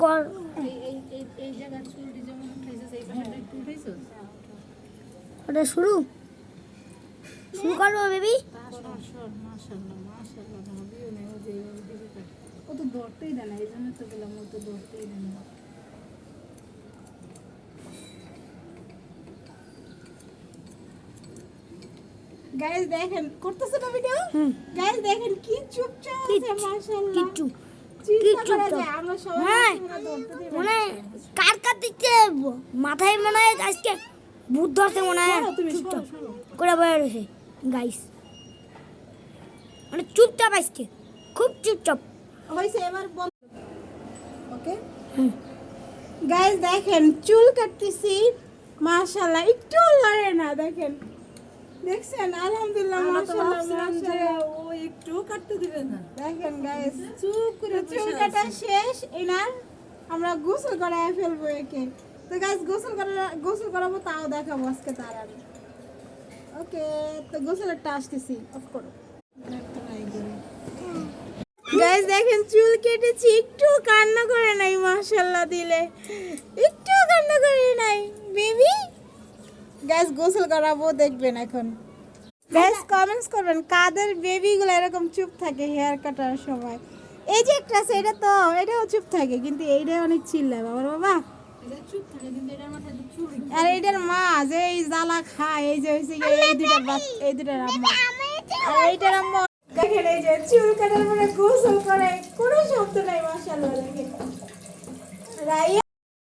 কর। উঠেছে ওটা শুরু। শুরু করব বেবি। ও যে ও তো ধরতেই দেয় না এই জন্য তো গেলাম ও তো ধরতেই দেয় না। গাইস দেখেন করতেছে না ভিডিও গাইস দেখেন কি চুপচাপ আছে মাশাআল্লাহ। কিচ্ছু কিচ্ছু করা আমরা সবাই হ্যাঁ। মনে কার কার দিচ্ছে মাথায় মনে হয় আজকে ভূত মনে হয়। চুপচাপ। করে বয়ে রয়েছে। গাইস মানে চুপচাপ আজকে খুব চুপচাপ। হয়েছে এবার ওকে গাইস দেখেন চুল কাটতেছি মাশাআল্লাহ একটু লড়ে না দেখেন। দেখছেন? আলহামদুলিল্লাহ মাশাআল্লাহ ও একটু কাটতে দিবে না। দেখেন গাইস চুপ করে চুল কাটা শেষ এনার আমরা গোসল করায় ফেলব একে। তো গাইস গোসল করা গোসল করাবো তাও দেখাবো আজকে তার আমি ওকে তো গোসলেরটা আসতেছি অফ করো। গাইস দেখেন চুল কেটেছি একটু কান্না করে নাই মাশাল্লাহ দিলে। একটু কান্না করে নাই বেবি গাইস গোসল করাবো দেখবেন এখন। গাইস কমেন্টস করবেন, কাদের এরকম চুপ থাকে হেয়ার কাটার সময়? এই যে একটা আছে, এটা তো, এটাও চুপ থাকে, কিন্তু অনেক চিল্লায় বাবার বাবা। আর এইটার মা যে এই জ্বালা খায়, এই যে হয়েছে এই দুটার এই দুটার আম্মা। আর এইটার আম্মা, দেখেন এই যে চুল কাটার পরে গোসল করে, কোনো শব্দ নাই, মাশাআল্লাহ, দেখেন। রাইয়া